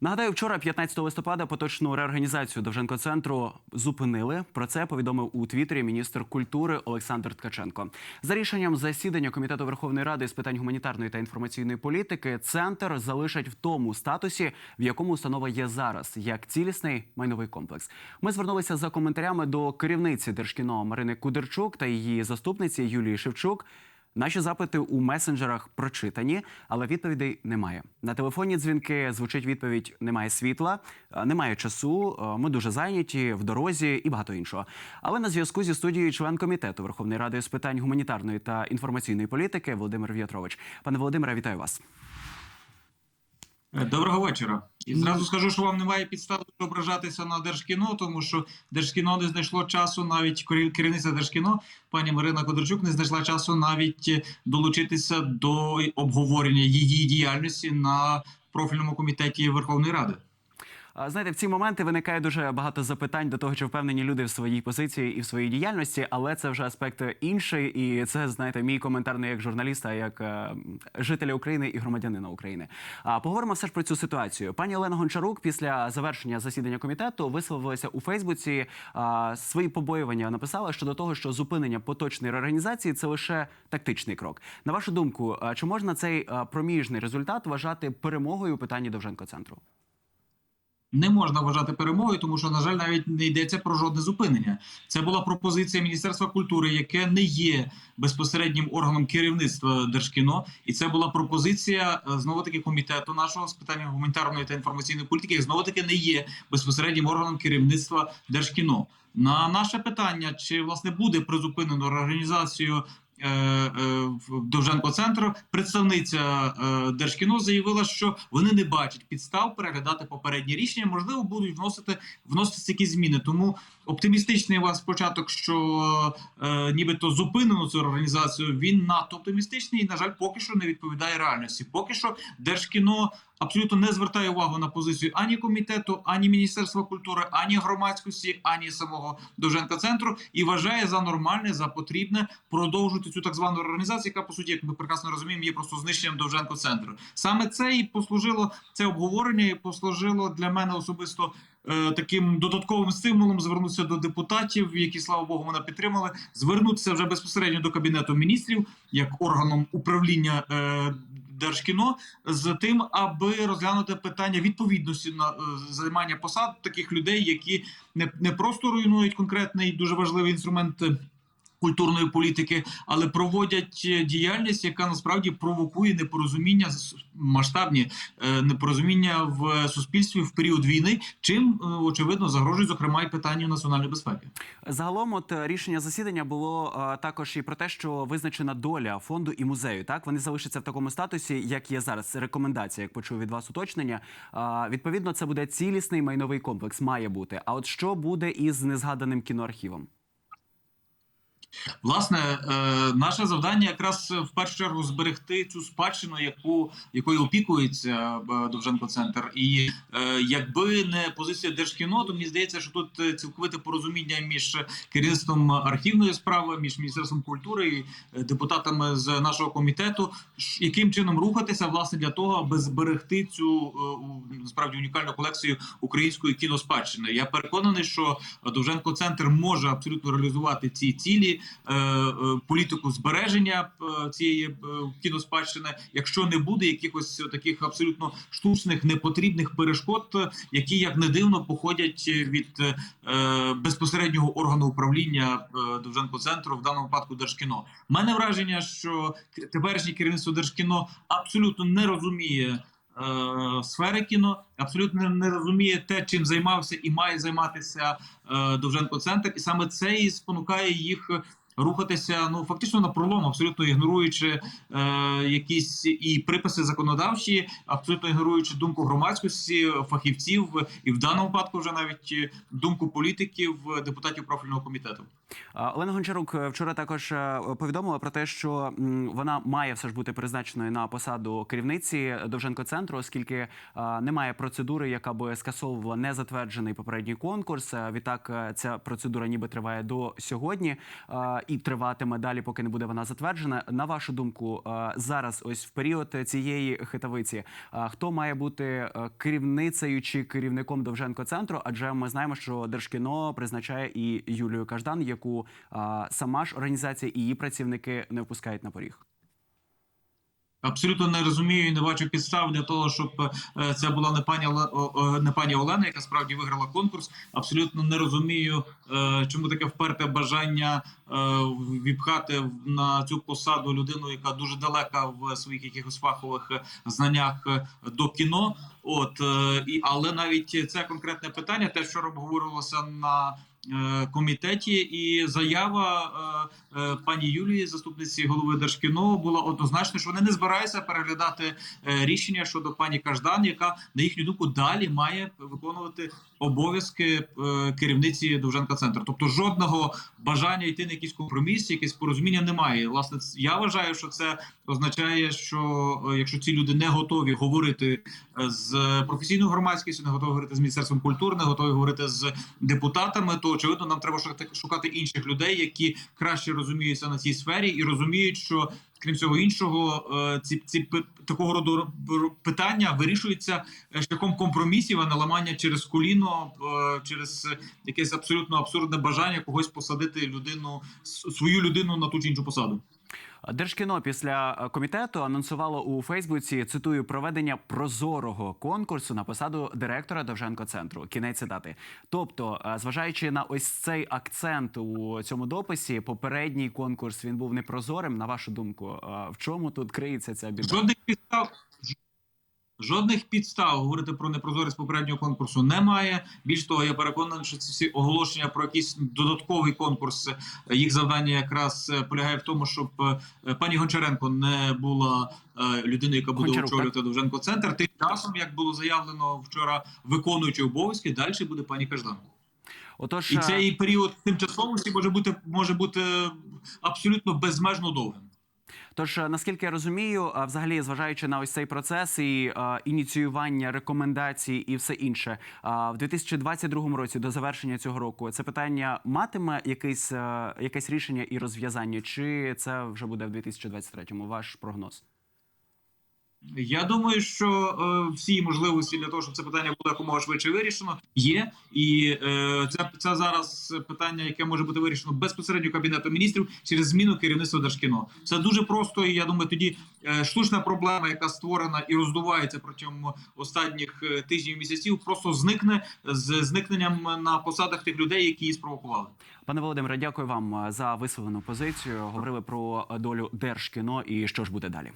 Нагадаю, вчора, 15 листопада, поточну реорганізацію Довженко центру зупинили. Про це повідомив у Твіттері міністр культури Олександр Ткаченко. За рішенням засідання комітету Верховної Ради з питань гуманітарної та інформаційної політики, центр залишать в тому статусі, в якому установа є зараз, як цілісний майновий комплекс. Ми звернулися за коментарями до керівниці Держкіно Марини Кудерчук та її заступниці Юлії Шевчук. Наші запити у месенджерах прочитані, але відповідей немає. На телефонні дзвінки звучить відповідь: немає світла, е, немає часу. е, Ми дуже зайняті в дорозі і багато іншого. Але на зв'язку зі студією член комітету Верховної Ради з питань гуманітарної та інформаційної політики Володимир В'ятрович. Пане Володимире, вітаю вас. Е, Доброго вечора. І зразу скажу, що вам немає підстав ображатися на Держкіно, тому що Держкіно не знайшло часу, навіть керів- керівниця Держкіно, пані Марина Кодорчук, не знайшла часу навіть е, долучитися до обговорення її діяльності на профільному комітеті Верховної Ради. Знаєте, в ці моменти виникає дуже багато запитань до того, чи впевнені люди в своїй позиції і в своїй діяльності, але це вже аспект інший, і це знаєте, мій коментар не як журналіста, а як е, жителя України і громадянина України. А поговоримо все ж про цю ситуацію. Пані Олена Гончарук після завершення засідання комітету висловилася у Фейсбуці. а, свої побоювання написала щодо того, що зупинення поточної реорганізації це лише тактичний крок. На вашу думку, чи можна цей проміжний результат вважати перемогою у питанні Довженко центру? Не можна вважати перемогою, тому що, на жаль, навіть не йдеться про жодне зупинення. Це була пропозиція Міністерства культури, яке не є безпосереднім органом керівництва Держкіно, і це була пропозиція знову таки комітету нашого з питань гуманітарної та інформаційної політики, знову таки не є безпосереднім органом керівництва Держкіно. На наше питання, чи власне буде призупинено реорганізацію е, е, в Довженко центру, представниця е, Держкіно заявила, що вони не бачать підстав переглядати попередні рішення. Можливо, будуть вносити вносити якісь зміни. Тому оптимістичний у вас початок, що е, нібито зупинено цю організацію. Він надто оптимістичний і, на жаль, поки що не відповідає реальності. Поки що Держкіно абсолютно не звертає увагу на позицію ані комітету, ані міністерства культури, ані громадськості, ані самого Довженка центру і вважає за нормальне, за потрібне продовжити цю так звану організацію, яка по суті, як ми прекрасно розуміємо, є просто знищенням Довженко центру. Саме це і послужило це обговорення, і послужило для мене особисто. е, Таким додатковим стимулом звернутися до депутатів, які слава Богу мене підтримали, звернутися вже безпосередньо до кабінету міністрів як органом управління е, Держкіно з тим, аби розглянути питання відповідності на е, займання посад таких людей, які не, не просто руйнують конкретний дуже важливий інструмент. Культурної політики, але проводять е, діяльність, яка насправді провокує непорозуміння масштабні е, непорозуміння в суспільстві в період війни, чим е, очевидно загрожує зокрема і питанню національної безпеки. Загалом, от рішення засідання було також і про те, що визначена доля фонду і музею. Так вони залишаться в такому статусі, як є зараз. Рекомендація, як почув від вас уточнення. Відповідно, це буде цілісний майновий комплекс, має бути. А от що буде із незгаданим кіноархівом? Власне, е, наше завдання якраз в першу чергу зберегти цю спадщину, яку якою опікується е, Довженко центр. І е, якби не позиція Держкіно, то мені здається, що тут е, цілковите порозуміння між керівництвом архівної справи, між міністерством культури і е, депутатами з нашого комітету, яким чином рухатися власне для того, аби зберегти цю е, насправді унікальну колекцію української кіноспадщини. Я переконаний, що Довженко центр може абсолютно реалізувати ці цілі е, е, політику збереження е, цієї е, кіноспадщини, якщо не буде якихось таких абсолютно штучних непотрібних перешкод, які як не дивно походять від е, безпосереднього органу управління е, Довженко центру, в даному випадку Держкіно. Мене враження, що теперішнє керівництво Держкіно абсолютно не розуміє. Е, Сфери кіно абсолютно не- розуміє те, чим займався і має займатися е, Довженко центр, і саме це і спонукає їх рухатися ну фактично на пролом, абсолютно ігноруючи е, якісь і приписи законодавчі, абсолютно ігноруючи думку громадськості, фахівців і в даному випадку вже навіть думку політиків, депутатів профільного комітету. Олена Гончарук е, вчора також е, повідомила про те, що вона має все ж бути призначеною на посаду керівниці Довженко центру, оскільки е, немає процедури, яка би скасовувала незатверджений попередній конкурс. Відтак ця процедура ніби триває до сьогодні і триватиме далі, поки не буде вона затверджена. На вашу думку, зараз, ось в період цієї хитавиці, хто має бути керівницею чи керівником Довженко центру? Адже ми знаємо, що Держкіно призначає і Юлію Каждан, яку сама ж організація і її працівники не впускають на поріг. Абсолютно не розумію і не бачу підстав для того, щоб е, це була не пані не пані Олена, яка справді виграла конкурс. Абсолютно не розумію, е, чому таке вперте бажання е, віпхати на цю посаду людину, яка дуже далека в своїх якихось фахових знаннях до кіно. От і але навіть це конкретне питання, те, що обговорювалося на комітеті, і заява е, е, пані Юлії, заступниці голови Держкіно, була однозначно, що вони не збираються переглядати е, рішення щодо пані Каждан, яка на їхню думку далі має виконувати обов'язки е, керівниці Довженка центру. Тобто жодного бажання йти на якийсь компроміс, якесь порозуміння немає. Власне, я вважаю, що це означає, що е, якщо ці люди не готові говорити е, з професійною громадськістю, не готові говорити з міністерством культури, не готові говорити з депутатами, то очевидно нам треба шукати, інших людей, які краще розуміються на цій сфері і розуміють, що крім всього іншого, е, ці ці такого роду питання вирішуються е, шляхом компромісів, а не ламання через коліно, е, через якесь абсолютно абсурдне бажання когось посадити людину свою людину на ту чи іншу посаду. Держкіно після е, комітету анонсувало у Фейсбуці цитую проведення прозорого конкурсу на посаду директора Довженко центру. Кінець цитати. Тобто, е, зважаючи на ось цей акцент у цьому дописі, попередній конкурс він був непрозорим. На вашу думку, Е, в чому тут криється ця біда? Жодних підстав. Жодних підстав говорити про непрозорість попереднього конкурсу немає. Більш того, я переконаний, що ці всі оголошення про якийсь додатковий конкурс. е, Їх завдання якраз е, полягає в тому, щоб е, пані Гончаренко не була людиною, яка буде Гончарук, очолювати Довженко центр. Тим часом, як було заявлено вчора, виконуючи обов'язки, далі буде пані Каждан. Отож, І цей період тимчасовості може бути може бути абсолютно безмежно довгим. Тож, е, наскільки я розумію, а взагалі, зважаючи на ось цей процес і е, ініціювання рекомендацій і все інше, е, в 2022 році до завершення цього року це питання матиме якесь, е, якесь рішення і розв'язання, чи це вже буде в 2023-му? Ваш прогноз? Я думаю, що е, всі можливості для того, щоб це питання було якомога швидше вирішено, є. І е, це, це зараз питання, яке може бути вирішено безпосередньо кабінетом міністрів через зміну керівництва Держкіно. Це дуже просто. І я думаю, тоді е, штучна проблема, яка створена і роздувається протягом останніх е, тижнів місяців, просто зникне з зникненням на посадах тих людей, які її спровокували. Пане Володимире, дякую вам е, за висловлену позицію. Говорили про долю держкіно і що ж буде далі.